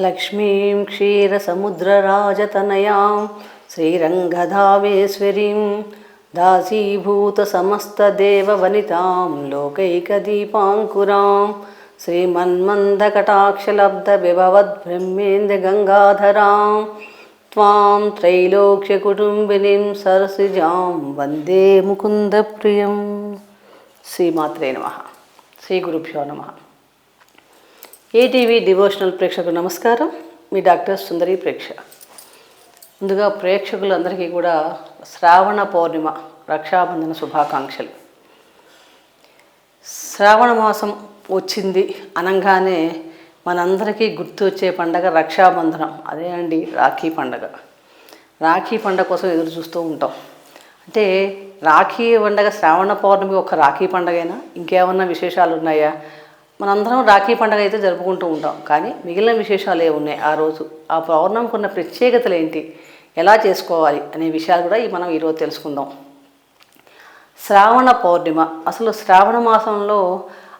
లక్ష్మీం క్షీరసముద్రరాజతనయాం శ్రీరంగధావేశ్వరీం దాసీభూతసమస్తదేవవనితాం లోకైకదీపాంకురాం శ్రీమన్మందకటాక్షలబ్ధవిభవద్బ్రహ్మేంద్రగంగాధరాం త్వాం త్రైలోక్యకుటుంబినీం సరసిజాం వందే ముకుందప్రియం. శ్రీమాత్రే నమ. శ్రీ గురుభ్యో ఏటీవీ డివోషనల్ ప్రేక్షకు నమస్కారం. మీ డాక్టర్ సుందరి ప్రేక్ష. ముందుగా ప్రేక్షకులందరికీ కూడా శ్రావణ పౌర్ణిమ రక్షాబంధన శుభాకాంక్షలు. శ్రావణ మాసం వచ్చింది అనగానే మనందరికీ గుర్తు వచ్చే పండగ రక్షాబంధనం. అదే అండి రాఖీ పండగ. రాఖీ పండగ కోసం ఎదురు చూస్తూ ఉంటాం. అంటే రాఖీ పండగ శ్రావణ పౌర్ణమి ఒక రాఖీ పండగైనా ఇంకేమన్నా విశేషాలు ఉన్నాయా మనందరం రాఖీ పండగ అయితే జరుపుకుంటూ ఉంటాం. కానీ మిగిలిన విశేషాలు ఏ ఉన్నాయి? ఆ రోజు ఆ పౌర్ణమికి ఉన్న ప్రత్యేకతలు ఏంటి? ఎలా చేసుకోవాలి? అనే విషయాలు కూడా ఈ మనం ఈరోజు తెలుసుకుందాం. శ్రావణ పౌర్ణిమ. అసలు శ్రావణ మాసంలో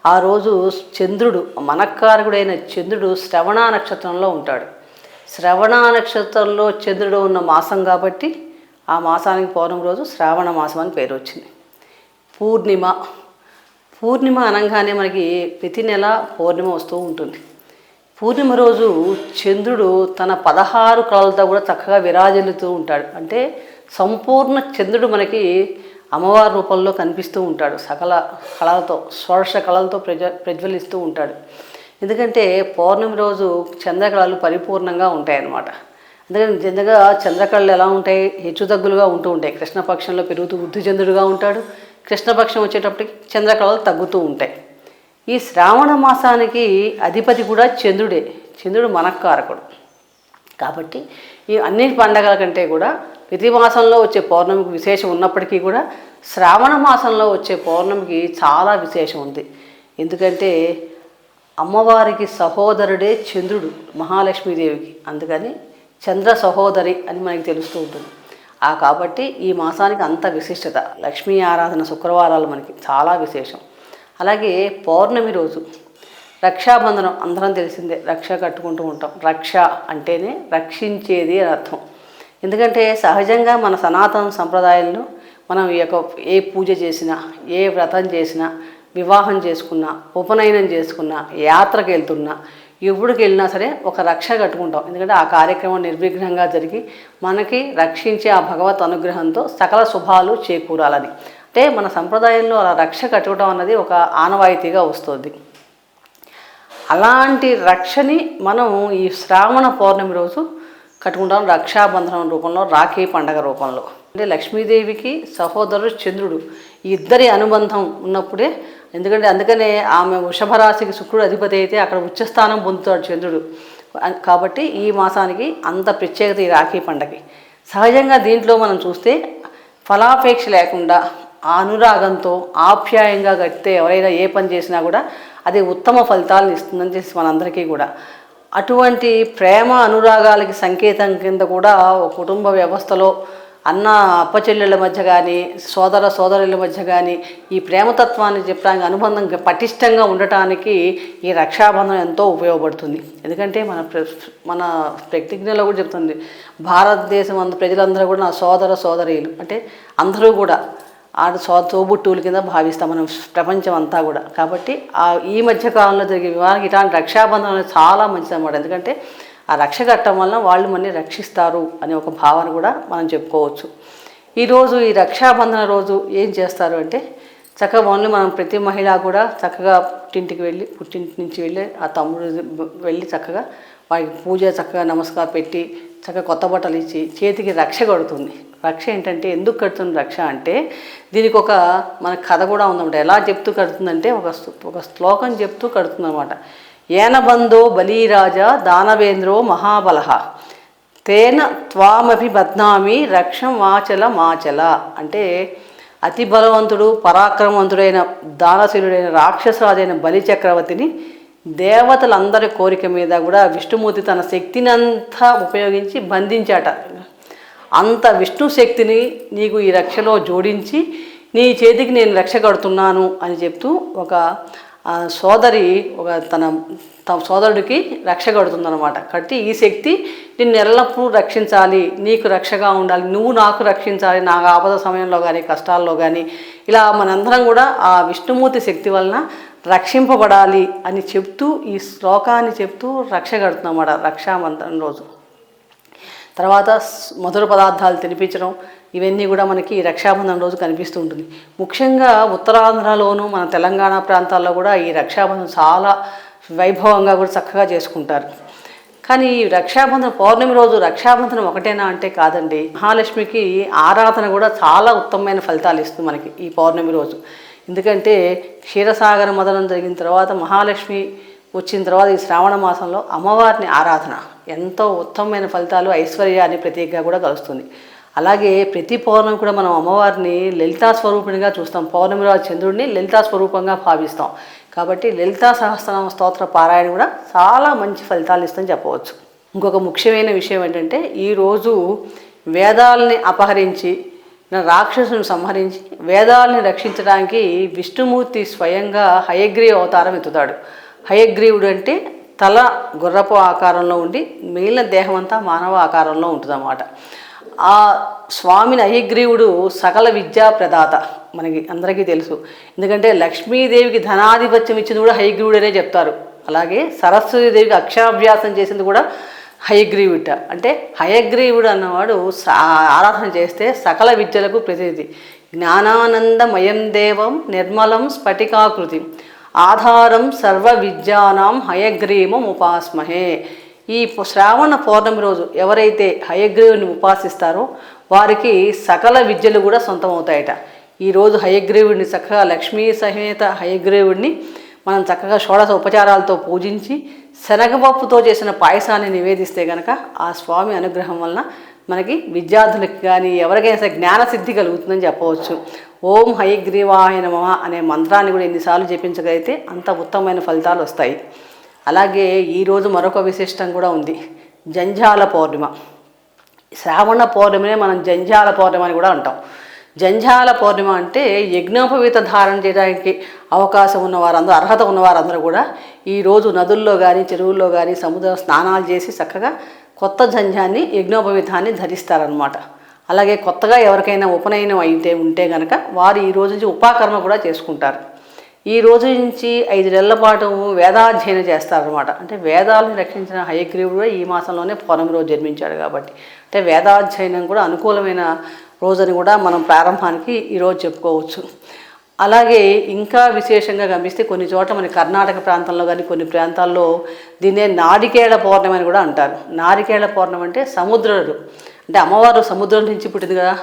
ఆ రోజు చంద్రుడు మనకారకుడైన చంద్రుడు శ్రవణ నక్షత్రంలో ఉంటాడు. శ్రవణ నక్షత్రంలో చంద్రుడు ఉన్న మాసం కాబట్టి ఆ మాసానికి పౌర్ణమి రోజు శ్రావణ మాసం అని పేరు వచ్చింది. పూర్ణిమ పూర్ణిమ అనగానే మనకి ప్రతి నెల పౌర్ణిమ వస్తూ ఉంటుంది. పూర్ణిమ రోజు చంద్రుడు తన పదహారు కళలతో కూడా చక్కగా విరాజిల్లుతూ ఉంటాడు. అంటే సంపూర్ణ చంద్రుడు మనకి అమ్మవారి రూపంలో కనిపిస్తూ ఉంటాడు. సకల కళలతో షోడశ కళలతో ప్రజ ప్రజ్వలిస్తూ ఉంటాడు. ఎందుకంటే పౌర్ణమి రోజు చంద్రకళలు పరిపూర్ణంగా ఉంటాయన్నమాట. అందుకని నిజంగా చంద్రకళలు ఎలా ఉంటాయి? హెచ్చుతగ్గులుగా ఉంటూ ఉంటాయి. కృష్ణపక్షంలో పెరుగుతూ వృద్ధిచంద్రుడుగా ఉంటాడు. కృష్ణపక్షం వచ్చేటప్పటికి చంద్రకళలు తగ్గుతూ ఉంటాయి. ఈ శ్రావణ మాసానికి అధిపతి కూడా చంద్రుడే. చంద్రుడు మనకారకుడు. కాబట్టి ఈ అన్ని పండగల కంటే కూడా ప్రతి మాసంలో వచ్చే పౌర్ణమికి విశేషం ఉన్నప్పటికీ కూడా శ్రావణ మాసంలో వచ్చే పౌర్ణమికి చాలా విశేషం ఉంది. ఎందుకంటే అమ్మవారికి సహోదరుడే చంద్రుడు మహాలక్ష్మీదేవికి. అందుకని చంద్ర సహోదరి అని మనకి తెలుస్తూ ఉంటుంది. ఆ కాబట్టి ఈ మాసానికి అంత విశిష్టత. లక్ష్మీ ఆరాధన శుక్రవారాలు మనకి చాలా విశేషం. అలాగే పౌర్ణమి రోజు రక్షాబంధనం అందరం తెలిసిందే రక్ష కట్టుకుంటూ ఉంటాం. రక్ష అంటేనే రక్షించేది అని అర్థం. ఎందుకంటే సహజంగా మన సనాతన సంప్రదాయంలో మనం ఈ యొక్క ఏ పూజ చేసినా ఏ వ్రతం చేసినా వివాహం చేసుకున్నా ఉపనయనం చేసుకున్నా యాత్రకు వెళ్తున్నా ఎప్పుడుకి వెళ్ళినా సరే ఒక రక్ష కట్టుకుంటాం. ఎందుకంటే ఆ కార్యక్రమం నిర్విఘ్నంగా జరిగి మనకి రక్షించే ఆ భగవత్ అనుగ్రహంతో సకల శుభాలు చేకూరాలని. అంటే మన సంప్రదాయంలో అలా రక్ష కట్టుకోవడం అన్నది ఒక ఆనవాయితీగా వస్తుంది. అలాంటి రక్షని మనం ఈ శ్రావణ పౌర్ణమి రోజు కట్టుకుంటాం రక్షాబంధనం రూపంలో రాఖీ పండగ రూపంలో. అంటే లక్ష్మీదేవికి సహోదరుడు చంద్రుడు ఇద్దరి అనుబంధం ఉన్నప్పుడే ఎందుకంటే అందుకనే ఆమె వృషభరాశికి శుక్రుడు అధిపతి అయితే అక్కడ ఉచ్చస్థానం పొందుతాడు చంద్రుడు. కాబట్టి ఈ మాసానికి అంత ప్రత్యేకత ఈ రాఖీ పండగకి. సహజంగా దీంట్లో మనం చూస్తే ఫలాపేక్ష లేకుండా ఆ అనురాగంతో ఆప్యాయంగా గడితే ఎవరైనా ఏ పని చేసినా కూడా అది ఉత్తమ ఫలితాలను ఇస్తుందని చెప్పి మనందరికీ కూడా. అటువంటి ప్రేమ అనురాగాలకి సంకేతం కింద కూడా ఒక కుటుంబ వ్యవస్థలో అన్న అప్పచెల్లెళ్ళ మధ్య కానీ సోదర సోదరుల మధ్య కానీ ఈ ప్రేమతత్వాన్ని చెప్పడానికి అనుబంధం పటిష్టంగా ఉండటానికి ఈ రక్షాబంధనం ఎంతో ఉపయోగపడుతుంది. ఎందుకంటే మన ప్ర- మన ప్రతిజ్ఞలో కూడా చెప్తుంది. భారతదేశం అంత ప్రజలందరూ కూడా నా సోదర సోదరీలు. అంటే అందరూ కూడా ఆడ సో తోబుట్టువుల కింద భావిస్తాం మనం ప్రపంచం అంతా కూడా. కాబట్టి ఈ మధ్య కాలంలో జరిగే వివాహానికి ఇలాంటి రక్షాబంధం అనేది చాలా మంచిది అన్నమాట ఎందుకంటే ఆ రక్ష కట్టడం వలన వాళ్ళు మనల్ని రక్షిస్తారు అనే ఒక భావన కూడా మనం చెప్పుకోవచ్చు. ఈరోజు ఈ రక్షాబంధన రోజు ఏం చేస్తారు అంటే చక్కగా ఓన్లీ మనం ప్రతి మహిళ కూడా చక్కగా పుట్టింటికి వెళ్ళి పుట్టింటి నుంచి వెళ్ళి ఆ తమ్ముడు వెళ్ళి చక్కగా వారికి పూజ చక్కగా నమస్కారం పెట్టి చక్కగా కొత్త బట్టలు ఇచ్చి చేతికి రక్ష కడుతుంది. రక్ష ఏంటంటే ఎందుకు కడుతుంది రక్ష అంటే దీనికి ఒక మన కథ కూడా ఉందన్నమాట. ఎలా చెప్తూ కడుతుందంటే ఒక ఒక శ్లోకం చెప్తూ కడుతుంది అనమాట ఏనబంధో బలీరాజా దానవేంద్రో మహాబలహ. తేన త్వామపి బద్నామి రక్షం మాచల మాచల. అంటే అతి బలవంతుడు పరాక్రమవంతుడైన దానశీలుడైన రాక్షసరాజైన బలి చక్రవర్తిని దేవతలందరి కోరిక మీద కూడా విష్ణుమూర్తి తన శక్తిని అంతా ఉపయోగించి బంధించాట. అంత విష్ణు శక్తిని నీకు ఈ రక్షలో జోడించి నీ చేతికి నేను రక్ష కడుతున్నాను అని చెప్తూ ఒక ఆ సోదరి ఒక తన తమ సోదరుడికి రక్ష కడుతుందనమాట కట్టి ఈ శక్తి నిన్ను ఎల్లప్పుడూ రక్షించాలి నీకు రక్షగా ఉండాలి నువ్వు నాకు రక్షించాలి నా ఆపద సమయంలో కానీ కష్టాల్లో కానీ ఇలా మనందరం కూడా ఆ విష్ణుమూర్తి శక్తి వలన రక్షింపబడాలి అని చెప్తూ ఈ శ్లోకాన్ని చెప్తూ రక్ష కడుతుందన్నమాట రక్షామంత్రం రోజు. తర్వాత మధుర పదార్థాలు తినిపించడం ఇవన్నీ కూడా మనకి రక్షాబంధం రోజు కనిపిస్తూ ఉంటుంది. ముఖ్యంగా ఉత్తరాంధ్రలోను మన తెలంగాణ ప్రాంతాల్లో కూడా ఈ రక్షాబంధం చాలా వైభవంగా కూడా చక్కగా చేసుకుంటారు. కానీ ఈ రక్షాబంధన పౌర్ణమి రోజు రక్షాబంధనం ఒకటేనా అంటే కాదండి. మహాలక్ష్మికి ఆరాధన కూడా చాలా ఉత్తమమైన ఫలితాలు ఇస్తుంది మనకి ఈ పౌర్ణమి రోజు. ఎందుకంటే క్షీరసాగర మదనం జరిగిన తర్వాత మహాలక్ష్మి వచ్చిన తర్వాత ఈ శ్రావణ మాసంలో అమ్మవారిని ఆరాధన ఎంతో ఉత్తమమైన ఫలితాలు ఐశ్వర్యాన్ని ప్రతీకగా కూడా కలుస్తుంది. అలాగే ప్రతి పౌర్ణమి కూడా మనం అమ్మవారిని లలితా స్వరూపిణిగా చూస్తాం. పౌర్ణమి రాజు చంద్రుడిని లలితా స్వరూపంగా భావిస్తాం. కాబట్టి లలితా సహస్రనామ స్తోత్ర పారాయణ కూడా చాలా మంచి ఫలితాలు ఇస్తుందని చెప్పవచ్చు. ఇంకొక ముఖ్యమైన విషయం ఏంటంటే ఈరోజు వేదాలని అపహరించి రాక్షసుని సంహరించి వేదాలని రక్షించడానికి విష్ణుమూర్తి స్వయంగా హయగ్రీవ అవతారం ఎత్తుతాడు. హయగ్రీవుడు అంటే తల గుర్రపు ఆకారంలో ఉండి మిగిలిన దేహం అంతా మానవ ఆకారంలో ఉంటుందన్నమాట. ఆ స్వామిని అహిగ్రీవుడు సకల విద్యా ప్రదాత. మనకి అందరికీ తెలుసు. ఎందుకంటే లక్ష్మీదేవికి ధనాధిపత్యం ఇచ్చింది కూడా హయగ్రీవుడనే చెప్తారు. అలాగే సరస్వతీదేవికి అక్షరాభ్యాసం చేసింది కూడా హయగ్రీవుట అంటే హయగ్రీవుడు అన్నవాడు ఆరాధన చేస్తే సకల విద్యలకు ప్రతినిధి. జ్ఞానానందమయం దేవం నిర్మలం స్ఫటికాకృతి. ఆధారం సర్వ విద్యానాం హయగ్రీవం ఉపాస్మహే. ఈ శ్రావణ పౌర్ణమి రోజు ఎవరైతే హయగ్రీవుని ఉపాసిస్తారో వారికి సకల విద్యలు కూడా సొంతమవుతాయట. ఈరోజు హయగ్రీవుడిని చక్కగా లక్ష్మీ సహేత హయగ్రీవుడిని మనం చక్కగా షోడశ ఉపచారాలతో పూజించి శనగపప్పుతో చేసిన పాయసాన్ని నివేదిస్తే కనుక ఆ స్వామి అనుగ్రహం వలన మనకి విద్యార్థులకు కానీ ఎవరికైనా సరే జ్ఞానసిద్ధి కలుగుతుందని చెప్పవచ్చు. ఓం హయగ్రీవాయ అనే మంత్రాన్ని కూడా ఎన్నిసార్లు జపించగలిగితే అంత ఉత్తమమైన ఫలితాలు వస్తాయి. అలాగే ఈరోజు మరొక విశిష్టం కూడా ఉంది. జంజాల పౌర్ణిమ. శ్రావణ పౌర్ణిమనే మనం జంజాల పౌర్ణిమ అని కూడా అంటాం. జంజాల పౌర్ణిమ అంటే యజ్ఞోపవీత ధారణ చేయడానికి అవకాశం ఉన్న వారందరూ అర్హత ఉన్న వారందరూ కూడా ఈరోజు నదుల్లో కానీ చెరువుల్లో కానీ సముద్ర స్నానాలు చేసి చక్కగా కొత్త జంజాన్ని యజ్ఞోపవీతాన్ని ధరిస్తారనమాట అలాగే కొత్తగా ఎవరికైనా ఉపనయనం అయితే ఉంటే కనుక వారు ఈ రోజు నుంచి ఉపాకర్మ కూడా చేసుకుంటారు. ఈ రోజు నుంచి ఐదు నెలల పాటు వేదాధ్యయనం చేస్తారనమాట అంటే వేదాలను రక్షించిన హయగ్రీవుడు కూడా ఈ మాసంలోనే పౌర్ణమి రోజు జన్మించాడు కాబట్టి. అంటే వేదాధ్యయనం కూడా అనుకూలమైన రోజని కూడా మనం ప్రారంభానికి ఈరోజు చెప్పుకోవచ్చు. అలాగే ఇంకా విశేషంగా గమనిస్తే కొన్ని చోట్ల మన కర్ణాటక ప్రాంతంలో కానీ కొన్ని ప్రాంతాల్లో దీన్నే నారికేళ పౌర్ణమి అని కూడా అంటారు. నారికేళ పౌర్ణమి అంటే సముద్రుడు. అంటే అమ్మవారు సముద్రం నుంచి పుట్టింది కదా.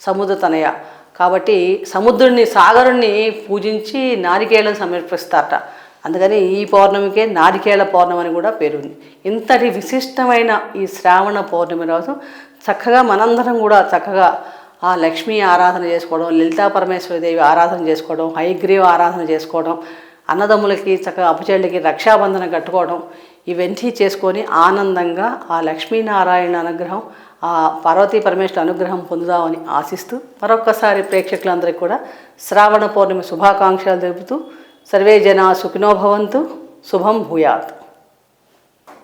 సముద్ర తనయ. కాబట్టి సముద్రుడిని సాగరుణ్ణి పూజించి నారికేళం సమర్పిస్తారట. అందుకని ఈ పౌర్ణమికే నారికేళ పౌర్ణమి అని కూడా పేరుంది ఇంతటి విశిష్టమైన ఈ శ్రావణ పౌర్ణమి రోజు చక్కగా మనందరం కూడా చక్కగా ఆ లక్ష్మీ ఆరాధన చేసుకోవడం లలితా పరమేశ్వరదేవి ఆరాధన చేసుకోవడం హైగ్రీవ ఆరాధన చేసుకోవడం అన్నదమ్ములకి చక్కగా అపచెళ్ళకి రక్షాబంధనం కట్టుకోవడం ఇవన్నీ చేసుకొని ఆనందంగా ఆ లక్ష్మీనారాయణ అనుగ్రహం ఆ పార్వతీ పరమేశ్వర అనుగ్రహం పొందుదామని ఆశిస్తూ మరొక్కసారి ప్రేక్షకులందరికీ కూడా శ్రావణ పౌర్ణమి శుభాకాంక్షలు తెలుపుతూ సర్వే జనా సుఖినోభవంతు శుభం భూయాత్.